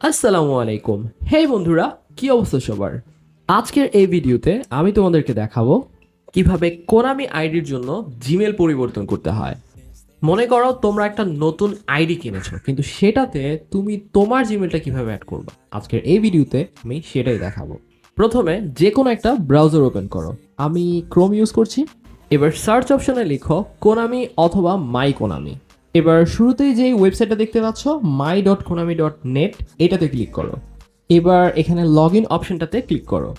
আসসালামু আলাইকুম। হে বন্ধুরা, কি অবস্থা সবার? আজকের এই ভিডিওতে আমি তোমাদেরকে দেখাবো কীভাবে কোনামি আইডির জন্য জিমেল পরিবর্তন করতে হয়। মনে করো তোমরা একটা নতুন আইডি কিনেছো, কিন্তু সেটাতে তুমি তোমার জিমেলটা কীভাবে অ্যাড করবে? আজকের এই ভিডিওতে আমি সেটাই দেখাবো। প্রথমে যে কোনো একটা ব্রাউজার ওপেন করো। আমি ক্রোম ইউজ করছি। এবার সার্চ অপশনে লিখো কোনামি অথবা মাই কোনামি এবার শুরুতেই যেই ওয়েবসাইটটা দেখতে পাচ্ছ my dot Konami dot net এটাতে ক্লিক করো। এবার এখানে লগ ইন অপশনটাতে ক্লিক করো।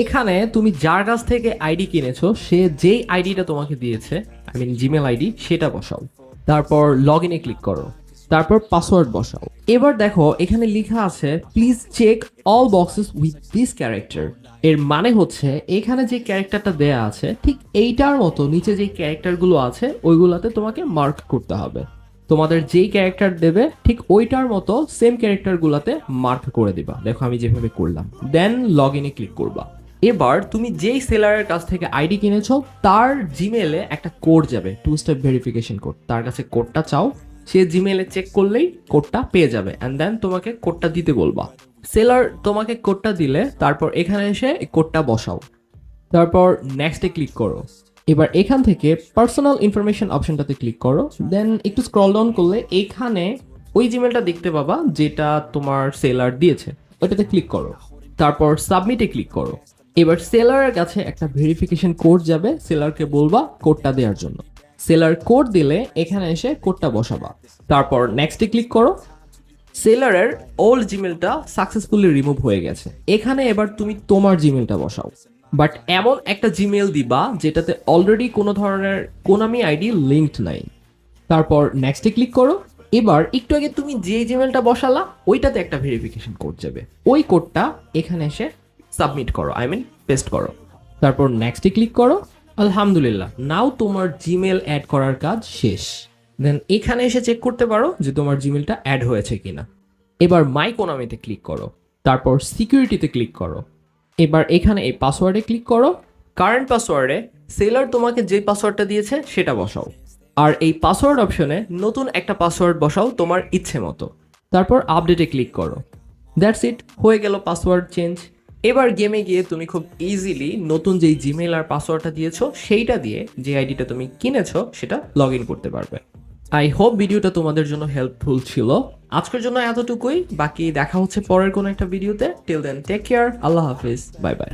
এখানে তুমি যার কাছ থেকে আইডি কিনেছো, সে যেই আইডিটা তোমাকে দিয়েছে আই মিন জিমেল আইডি সেটা বসাও। তারপর লগ ইনে ক্লিক করো। তারপর পাসওয়ার্ড বসাও। এবার দেখো, এখানে লেখা আছে please check all boxes with this character এর মানে হচ্ছে, এখানে যে ক্যারেক্টারটা দেয়া আছে, ঠিক এইটার মতো নিচে যে ক্যারেক্টারগুলো আছে, ওইগুলোতে তোমাকে মার্ক করতে হবে। তোমাদের যেই ক্যারেক্টার দেবে, ঠিক ওইটার মতো সেম ক্যারেক্টারগুলোতে মার্ক করে দিবা। দেখো আমি যেভাবে করলাম। দেন লগ ইনে ক্লিক করবা। এবার তুমি যেই সেলারের কাছ থেকে আইডি কিনেছো, তার জিমেলে একটা কোড যাবে টু স্টেপ ভেরিফিকেশন কোড তার কাছে কোডটা চাও, সে জিমেলে চেক করলেই কোডটা পেয়ে যাবে। অ্যান্ড দেন তোমাকে কোডটা দিতে বলবা। সেলার তোমাকে কোডটা দিলে, তারপর এখানে এসে কোডটা বসাও। তারপর নেক্সটে ক্লিক করো। এবার এখান থেকে পার্সোনাল ইনফরমেশন অপশনটাতে ক্লিক করো দেন একটু স্ক্রল ডাউন করলে এখানে ওই জিমেলটা দেখতে পাবা যেটা তোমার সেলার দিয়েছে, ওইটাতে ক্লিক করো। তারপর সাবমিটে ক্লিক করো। এবার সেলারের কাছে একটা ভেরিফিকেশন কোড যাবে সেলারকে বলবা কোডটা দেওয়ার জন্য। সেলার কোড দিলে এখানে এসে কোডটা বসাবা। তারপর নেক্সটে ক্লিক করো। সেলারের ওল্ড জিমেলটা সাকসেসফুলি রিমুভ হয়ে গেছে। এখানে এবার তুমি তোমার জিমেলটা বসাও। বাট এমন একটা জিমেল দিবা, যেটাতে অলরেডি কোনো ধরনের কোনামি আইডি লিঙ্কড নাই। তারপর নেক্সটে ক্লিক করো। এবার একটু আগে তুমি যে জিমেলটা বসালা, ওইটাতে একটা ভেরিফিকেশন কোড যাবে। ওই কোডটা এখানে এসে সাবমিট করো আই মিন পেস্ট করো। তারপর নেক্সটে ক্লিক করো। আলহামদুলিল্লাহ নাও তোমার জিমেল অ্যাড করার কাজ শেষ। দেন এখানে এসে চেক করতে পারো যে তোমার জিমেলটা অ্যাড হয়েছে কিনা। এবার মাই কোনামিতে ক্লিক করো। তারপর সিকিউরিটিতে ক্লিক করো। এবার এখানে এই পাসওয়ার্ডে ক্লিক করো। কারেন্ট পাসওয়ার্ডে সেলার তোমাকে যে পাসওয়ার্ডটা দিয়েছে সেটা বসাও। আর এই পাসওয়ার্ড অপশনে নতুন একটা পাসওয়ার্ড বসাও তোমার ইচ্ছে মতো। তারপর আপডেটে ক্লিক করো। দ্যাটস ইট হয়ে গেল পাসওয়ার্ড চেঞ্জ এবার গেমে গিয়ে তুমি খুব ইজিলি নতুন যেই জিমেল আর পাসওয়ার্ডটা দিয়েছ, সেইটা দিয়ে যে আইডিটা তুমি কিনেছো, সেটা লগ ইন করতে পারবে। আই হোপ ভিডিওটা তোমাদের জন্য হেল্পফুল ছিল। আজকের জন্য এতটুকুই। বাকি দেখা হচ্ছে পরের কোন একটা ভিডিওতে টিল দেন টেক কেয়ার আল্লাহ হাফিজ। Bye bye